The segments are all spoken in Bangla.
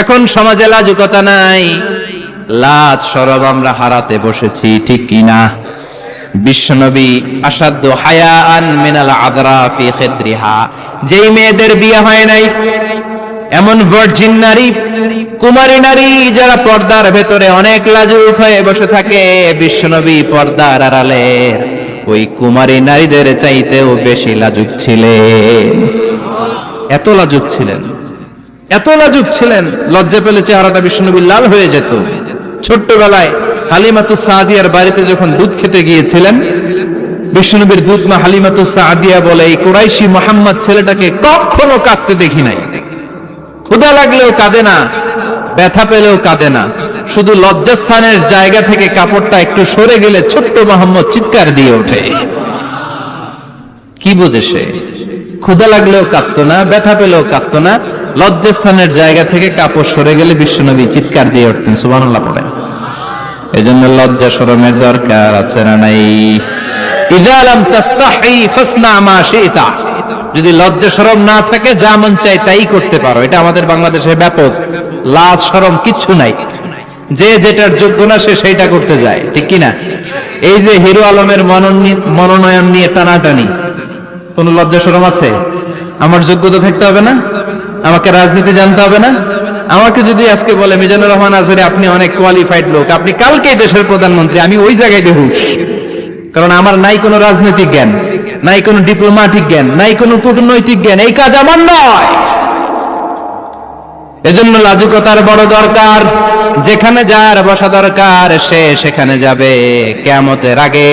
এখন সমাজে লাজুকতা নাই। লাজ সরব আমরা হারাতে বসেছি, ঠিক কিনা বিশ্বনবী আসাধ্য হায়া আন মিনাল আদরা ফি খেদ্রিহা। যেই মেয়েদের বিয়ে হয় নাই, এমন ভার্জিন নারী, কুমারী নারী যারা পর্দার ভেতরে অনেক লাজুক হয়ে বসে থাকে, বিশ্বনবী পর্দার আড়ালের ওই কুমারী নারীদের চাইতেও বেশি লাজুক ছিলেন। এত লাজুক ছিলেন। এত লাজুক ছিলেন, লজ্জা পেলে চেহারাটা বিষ্ণুনবী লাল হয়ে যেত। ছোট্টবেলায় হালিমাতু সাদিয়ার বাড়িতে যখন দুধ খেতে গিয়েছিলেন বিষ্ণুনবীর দুধ মা হালিমাতু সাদিয়া বলে, এই কুরাইশি মোহাম্মদ ছেলেটাকে কখনো কাঁদতে দেখি নাই। ক্ষুদা লাগলেও কাঁদে না, ব্যথা পেলেও কাঁদে না। শুধু লজ্জাস্থানের জায়গা থেকে কাপড়টা একটু সরে গেলে ছোট্ট মোহাম্মদ চিৎকার দিয়ে ওঠে। কি বোঝে সে? ক্ষুদা লাগলেও কাঁদতো না, ব্যথা পেলেও কাঁদতো না, লজ্জাস্থানের জায়গা থেকে কাপড় সরে গেলে বিশ্বনবী চিৎকার দিয়ে উঠতেন, সুবহানাল্লাহ পড়েন। জন্য লজ্জা শরমের দরকার আছে না নাই? যদি লজ্জা শরম না থাকে, যা মন চাই তাই করতে পারো। এটা আমাদের বাংলাদেশে ব্যাপক। লাজ শরম কিচ্ছু নাই। যে যেটার যোগ্য না, সে সেইটা করতে যায়। ঠিক কি না এই যে হিরো আলমের মনোনয়ন নিয়ে টানাটানি কোন লজ্জা শরম আছে? আমার যোগ্যতা থাকতে হবে না? আমাকে রাজনীতি জানতে হবে না? আমাকে যদি আজকে বলে, মিজানুর রহমান আজহারি, আপনি অনেক কোয়ালিফাইড লোক, আপনি কালকে দেশের প্রধানমন্ত্রী, আমি ওই জায়গায় বেহুশ। কারণ আমার নাই কোনো রাজনৈতিক জ্ঞান, নাই কোনো ডিপ্লোম্যাটিক জ্ঞান, নাই কোনো কূটনৈতিক জ্ঞান, এই কাজ আমার নয়। এজন্য লাজুকতার বড় দরকার, যেখানে যার বসা দরকার, সে সেখানে যাবে। কেমতের আগে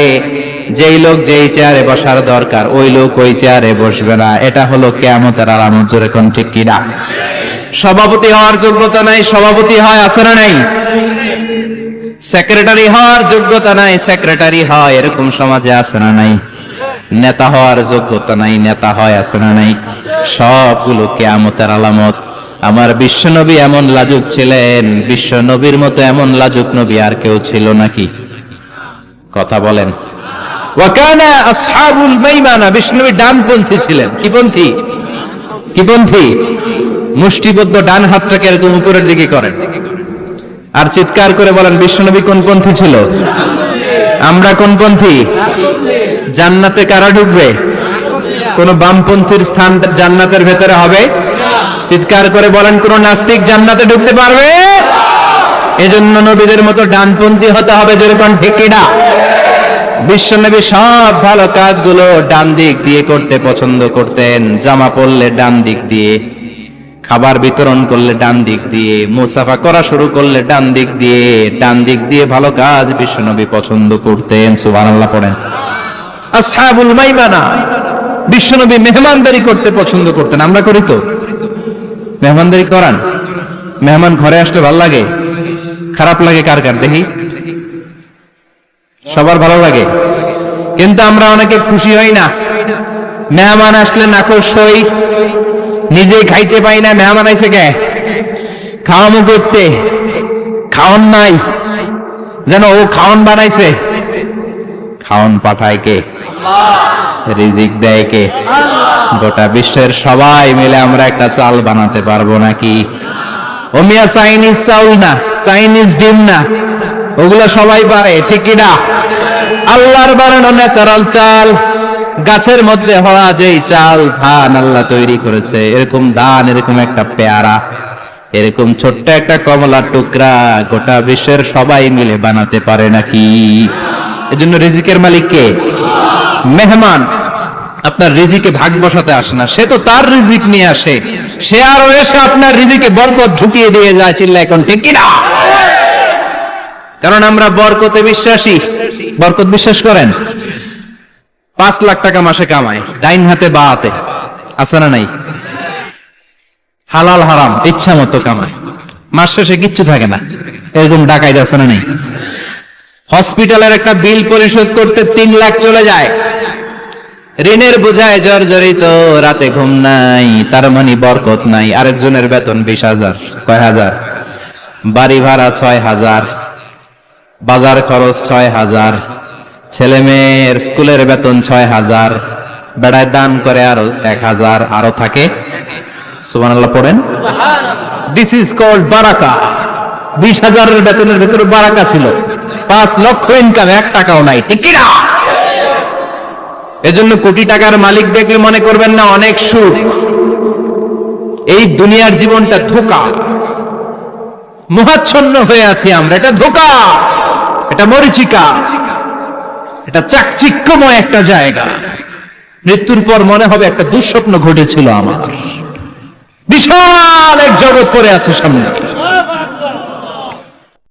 যেই লোক যেই চেয়ারে বসার দরকার, ওই লোক ওই চেয়ারে বসবে না। এটা হলো কেমতের আলামত, জোরে কোন ঠিক কিনা? সভাপতি হওয়ার যোগ্যতা নাই, সভাপতি হয়, আছে না নাই? সেক্রেটারি হওয়ার যোগ্যতা নাই, সেক্রেটারি হয়, এরকম সমাজে আছে না নাই? নেতা হওয়ার যোগ্যতা নাই, নেতা হয়, আছে না নাই? সবগুলো কেয়ামতের আলামত। আমার বিশ্বনবী এমন লাজুক ছিলেন বিশ্ব নবীর মতো এমন লাজুক নবী আর কেউ ছিল নাকি? কথা বলেন। ওয়াকানা আসহাবুল মাইমানা বিষ্ণুবী ডানপন্থী ছিলেন। কি পন্থী? কি পন্থী? মুষ্টিবদ্ধ ডান হাতটাকে এরকম উপরের দিকে করেন। আর চিৎকার করে বলেন বিশ্বনবী কোন পন্থী ছিল? আমরা কোন পন্থী? জান্নাতে কারা ঢুকবে? কোন বামপন্থীর স্থান জান্নাতের ভেতরে হবে? চিৎকার করে বলেন, কোন নাস্তিক জান্নাতে ঢুকতে পারবে? এজন্য নবীদের মতো ডানপন্থী হতে হবে যেরকম ঢেকিডা। বিশ্বনবী সব ভালো কাজগুলো ডান দিক দিয়ে করতে পছন্দ করতেন। জামা পরলে ডান দিক দিয়ে, খাবার বিতরণ করলে ডান দিক দিয়ে, মুসাফা করা শুরু করলে ডান দিক দিয়ে, ডান দিক দিয়ে ভালো কাজ বিশ্বনবী পছন্দ করতেন। সুবহানাল্লাহ পড়েন। আসহাবুল মাইমানা, বিশ্বনবী মেহমানদারি করতে পছন্দ করতেন। আমরা করি তো। মেহমানদারি করান। মেহমান ঘরে আসলে ভালো লাগে। খারাপ লাগে কার কার? দেখি। সবার ভালো লাগে। কিন্তু আমরা অনেকে খুশি হই না। মেহমান আসলে নাখোশ হই। নিজেই খাইতে পাই না মেহমান আইসে কে? খাওয়ামো করতে। খাওয়ান নাই। যেন ও খাওয়ান বানাইছে। খাওয়ান পাঠায় কে? রিজিক দেয় কে? গোটা বিশ্বের সবাই মিলে আমরা একটা চাল বানাতে পারব নাকি? ও মিয়া চাইনিজ চাউল না চাইনিজ ডিম না। ওগুলো সবাই পারে, ঠিক না আল্লাহর বানানো ন্যাচারাল চাল, গাছের মধ্যে হওয়া যেই চাল, ধান আল্লাহ তৈরি করেছে। এরকম ধান, এরকম একটা পেয়ারা, এরকম ছোট্ট একটা কমলার টুকরা, গোটা বিশ্বের সবাই মিলে বানাতে পারে নাকি? এজন্য রিজিকের মালিক কে? মেহমান। আপনার রিজিকে ভাগ বসাতে আসে না। সে তো তার রিজিক নিয়ে আসে। সে আরও এসে আপনার রিজিকে বরকত ঢুকিয়ে দিয়ে যায় চিল্লা এখন ঠিক কিনা? কারণ আমরা বরকতে বিশ্বাসী। বরকত বিশ্বাস করেন? পাঁচ লাখ টাকা মাসে কামায় ডাইন হাতে বা হাতে। আছে না নাই? হালাল, হারাম, ইচ্ছা মতো কামায় মাস শেষে কিচ্ছু থাকে না। এরকম ডাকাই আছে না নেই? হসপিটালের একটা বিল পরিশোধ করতে তিন লাখ চলে যায়। ঋণের বোঝায় জর্জরিত, রাতে ঘুম নাই, তার মানে বরকত নাই। আরেকজনের বেতন বিশ হাজার, কয় হাজার? বাড়ি ভাড়া ছয় হাজার। বাজার খরচ ছয় হাজার, ছেলে মেয়ের স্কুলের বেতন ছয় হাজার, বেড়ায় দান করে আরও এক হাজার, আরও থাকে। সুবহানাল্লাহ পড়েন। দিস ইজ কল্ড বারাকা। বিশ হাজারের বেতনের বারাকা ছিল। পাঁচ লক্ষ ইনকাম এক টাকাও নাই। ঠিক এজন্য কোটি টাকার মালিক দেখলে মনে করবেন না, অনেক সুখ। এই দুনিয়ার জীবনটা ধোকা। মোহাচ্ছন্ন হয়ে আছি আমরা, এটা ধোকা। এটা মরিচিকা। এটা চাকচিক্যময় একটা জায়গা। মৃত্যুর পর মনে হবে একটা দুঃস্বপ্ন ঘটেছিল আমার। বিশাল এক জগৎ পড়ে আছে সামনে।